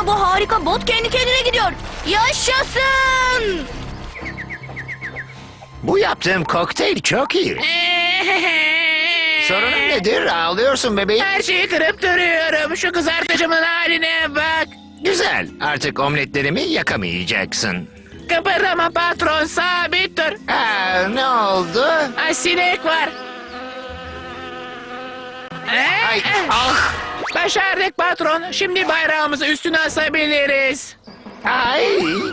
Baksanıza bu harika bot kendi kendine gidiyor. Yaşasın! Bu yaptığım kokteyl çok iyi. Sorunun nedir? Ağlıyorsun bebeğim. Her şeyi kırıp duruyorum. Şu kızartıcımın haline bak. Güzel. Artık omletlerimi yakamayacaksın. Kıpırdama patron sabit dur. Aa, ne oldu? Ay sinek var. Ee, Ay, ah, Başardık patron. Şimdi bayrağımızı üstüne asabiliriz. ay,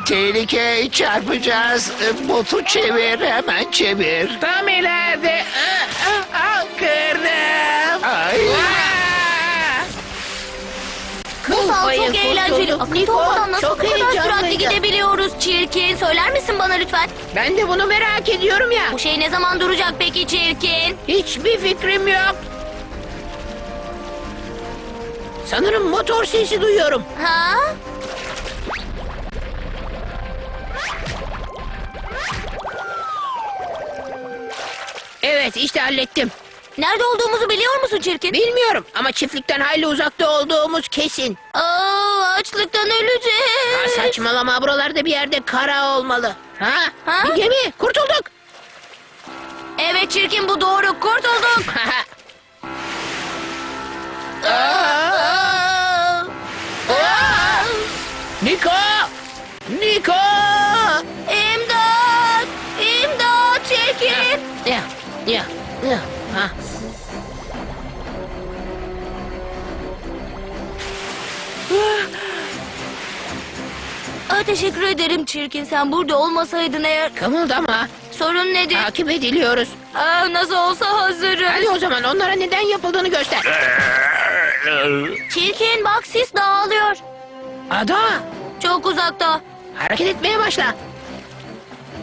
tehlike çarpacağız. Botu çevir, hemen çevir. Tam ileride. Aa, aa, aa, kırdım. Ay, Aa! Çok eğlenceli. kurtulduk. Akıllı Niko, olmadan nasıl çok bu kadar süratli gidebiliyoruz çirkin? Söyler misin bana lütfen? Ben de bunu merak ediyorum ya. Bu şey ne zaman duracak peki çirkin? Hiçbir fikrim yok. Sanırım motor sesi duyuyorum. Ha? Evet işte hallettim. Nerede olduğumuzu biliyor musun çirkin? Bilmiyorum ama çiftlikten hayli uzakta olduğumuz kesin. Aa, açlıktan öleceğiz. Ha, saçmalama buralarda bir yerde kara olmalı. Ha? Ha? Bir gemi kurtulduk. Evet çirkin bu doğru. Kurtulduk. Ya, ya. Ha. Aa, teşekkür ederim çirkin. Sen burada olmasaydın eğer... Kımıldama. Sorun nedir? Takip ediliyoruz. Aa, nasıl olsa hazırım. Hadi o zaman onlara neden yapıldığını göster. Çirkin bak sis dağılıyor. Ada, Çok uzakta. hareket etmeye başla.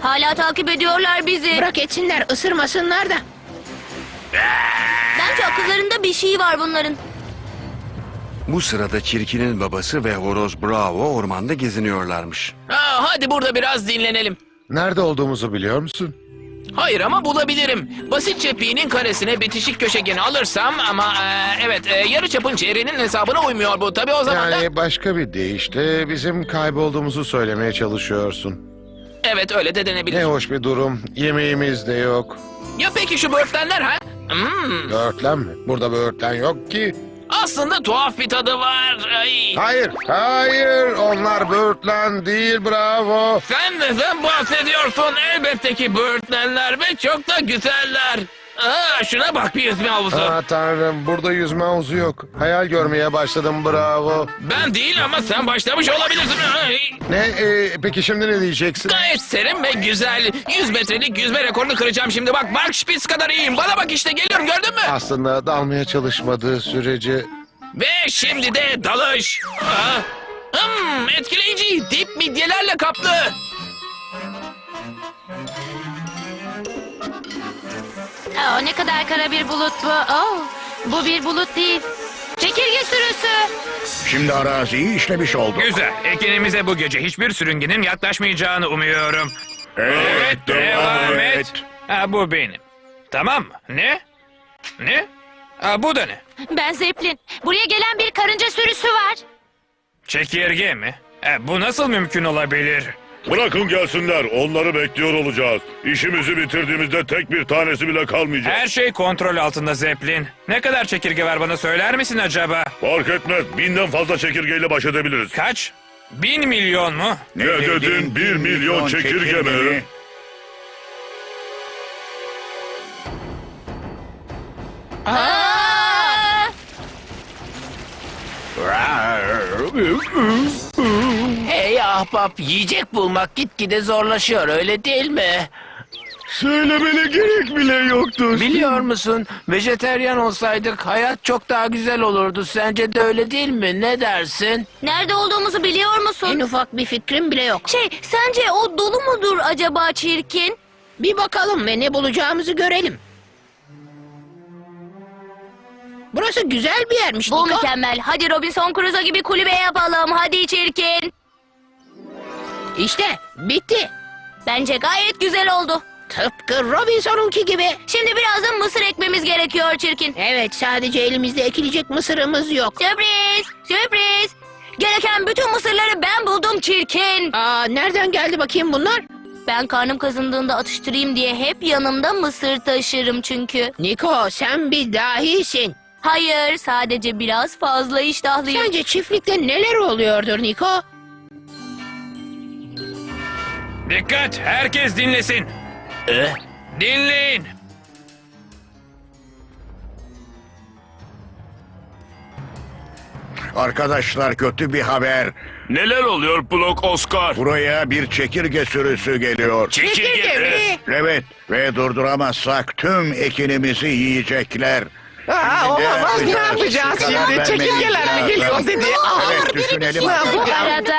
Hala takip ediyorlar bizi. Bırak etsinler, ısırmasınlar da. Bence akıllarında bir şey var bunların. Bu sırada Çirkin'in babası ve Horoz Bravo ormanda geziniyorlarmış. Aa, hadi burada biraz dinlenelim. Nerede olduğumuzu biliyor musun? Hayır ama bulabilirim. Basitçe pi'nin karesine bitişik köşegeni alırsam ama e, evet e, yarı çapın çeyreğinin hesabına uymuyor bu. Tabii o zaman da... Yani başka bir deyişle bizim kaybolduğumuzu söylemeye çalışıyorsun. Evet öyle de denebilir. Ne hoş bir durum. Yemeğimiz de yok. Ya peki şu böğürtlenler ha? Hmm, Böğürtlen mi? Burada böğürtlen yok ki. aslında tuhaf bir tadı var. Ay. Hayır, hayır. Onlar böğürtlen değil bravo. Sen neden bahsediyorsun? Elbette ki böğürtlenler ve çok da güzeller. Aa, şuna bak bir yüzme havuzu. Aa tanrım burada yüzme havuzu yok. Hayal görmeye başladım bravo. Ben değil ama sen başlamış olabilirsin. Ay. Ne e, peki şimdi ne diyeceksin? Gayet serin ve güzel. 100 metrelik yüzme rekorunu kıracağım şimdi. Bak Mark Spitz kadar iyiyim. Bana bak işte geliyorum gördün mü? Aslında dalmaya çalışmadığı sürece Ve şimdi de dalış. Aa, Hmm, etkileyici. Dip midyelerle kaplı. Aa, ne kadar kara bir bulut bu. Oh, bu bir bulut değil. Çekirge sürüsü. Şimdi araziyi işlemiş olduk. Güzel. Ekinimize bu gece hiçbir sürüngenin yaklaşmayacağını umuyorum. Evet, devam et. Ha, bu benim. Tamam mı? Ne? Ne? Ha, bu da ne? Ben Zeppelin. Buraya gelen bir karınca sürüsü var. Çekirge mi? Ha, bu nasıl mümkün olabilir? Bırakın gelsinler. Onları bekliyor olacağız. İşimizi bitirdiğimizde tek bir tanesi bile kalmayacak. Her şey kontrol altında Zeppelin. Ne kadar çekirge var bana söyler misin acaba? Fark etmez. Binden fazla çekirgeyle baş edebiliriz. Kaç? Bin milyon mu? Ne dedin? Bir milyon çekirge mi? Aa! Hey ahbap, yiyecek bulmak gitgide zorlaşıyor öyle değil mi? Söylemene gerek bile yoktu. Biliyor musun, vejeteryan olsaydık hayat çok daha güzel olurdu. Sence de öyle değil mi? Ne dersin? Nerede olduğumuzu biliyor musun? En ufak bir fikrim bile yok. Şey, sence o dolu mudur acaba çirkin? Bir bakalım ve ne bulacağımızı görelim. Burası güzel bir yermiş. Bu Niko. mükemmel. Hadi Robinson Crusoe gibi kulübe yapalım. Hadi çirkin. İşte bitti. Bence gayet güzel oldu. Tıpkı Robinson'unki gibi. Şimdi biraz da mısır ekmemiz gerekiyor çirkin. Evet sadece elimizde ekilecek mısırımız yok. Sürpriz! Sürpriz! Gereken bütün mısırları ben buldum çirkin. Aa, nereden geldi bakayım bunlar? Ben karnım kazındığında atıştırayım diye hep yanımda mısır taşırım çünkü. Niko sen bir dahisin. Hayır sadece biraz fazla iştahlıyım. Sence çiftlikte neler oluyordur Niko? Dikkat! Herkes dinlesin. Dinleyin. Arkadaşlar kötü bir haber. Neler oluyor Blok Oscar? Buraya bir çekirge sürüsü geliyor. Çekirge mi? Evet ve durduramazsak tüm ekinimizi yiyecekler. Aa, olamaz ne yapacağız şimdi? Çekirgeler mi geliyor dedi. Evet düşünelim. Bu arada nerede?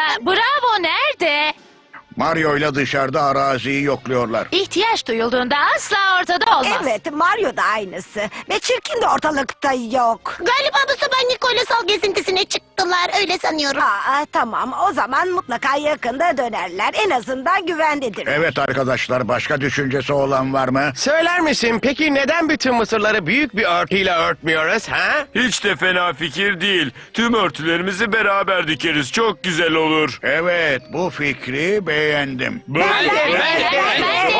Mario ile dışarıda araziyi yokluyorlar. İhtiyaç duyulduğunda asla ortada olmaz. Evet, Mario da aynısı. Ve çirkin de ortalıkta yok. Galiba bu sabah Nikola sal gezintisine çıktılar, öyle sanıyorum. Aa, tamam, o zaman mutlaka yakında dönerler. En azından güvendedir. Evet arkadaşlar başka düşüncesi olan var mı? Söyler misin peki neden bütün mısırları büyük bir örtüyle örtmüyoruz ha? Hiç de fena fikir değil. Tüm örtülerimizi beraber dikeriz. Çok güzel olur. Evet bu fikri beğendim.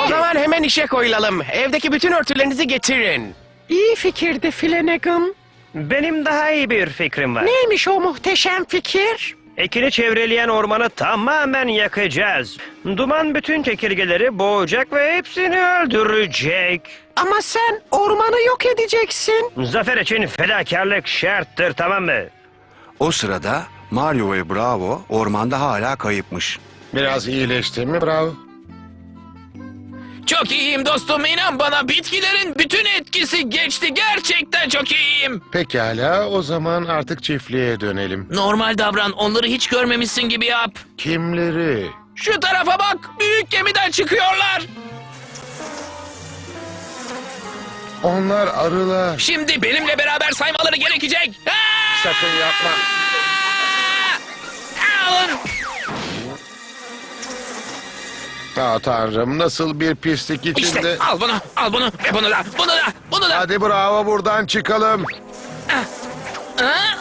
O zaman hemen işe koyulalım. Evdeki bütün örtülerinizi getirin. İyi fikirdi Flanagan. Benim daha iyi bir fikrim var. Neymiş o muhteşem fikir? Ekini çevreleyen ormanı tamamen yakacağız. Duman bütün çekirgeleri boğacak ve hepsini öldürecek. Ama sen ormanı yok edeceksin. Zafer için fedakarlık şarttır tamam mı? O sırada Mario ve Bravo ormanda hala kayıpmış. Biraz iyileşti mi bravo? Çok iyiyim dostum inan bana bitkilerin bütün etkisi geçti gerçekten çok iyiyim. Pekala o zaman artık çiftliğe dönelim. Normal davran onları hiç görmemişsin gibi yap. Kimleri? Şu tarafa bak büyük gemiden çıkıyorlar. Onlar arılar. Şimdi benimle beraber saymaları gerekecek. Aa! Sakın yapma. Alın. Aa tanrım nasıl bir pislik içinde. İşte al bunu al bunu ve bunu da bunu da bunu da. Hadi bravo buradan çıkalım. Aa. Aa!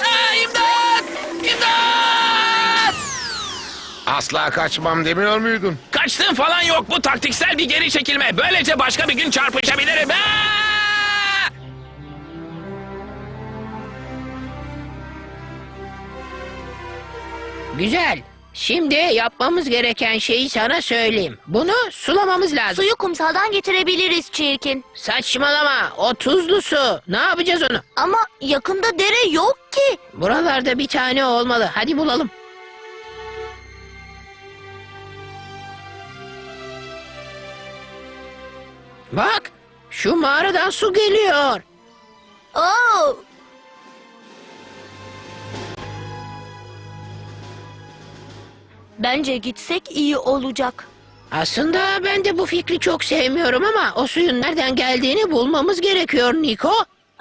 Aa, İmdat! İmdat! Asla kaçmam demiyor muydun? Kaçtığım falan yok. Bu taktiksel bir geri çekilme. Böylece başka bir gün çarpışabilirim. Aa! Güzel. Şimdi yapmamız gereken şeyi sana söyleyeyim. Bunu sulamamız lazım. Suyu kumsaldan getirebiliriz çirkin. Saçmalama. O tuzlu su. Ne yapacağız onu? Ama yakında dere yok ki. Buralarda bir tane olmalı. Hadi bulalım. Bak, şu mağaradan su geliyor. Oo. Bence gitsek iyi olacak. Aslında ben de bu fikri çok sevmiyorum ama o suyun nereden geldiğini bulmamız gerekiyor Niko.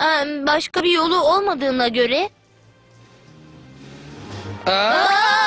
Ee, başka bir yolu olmadığına göre. Aa!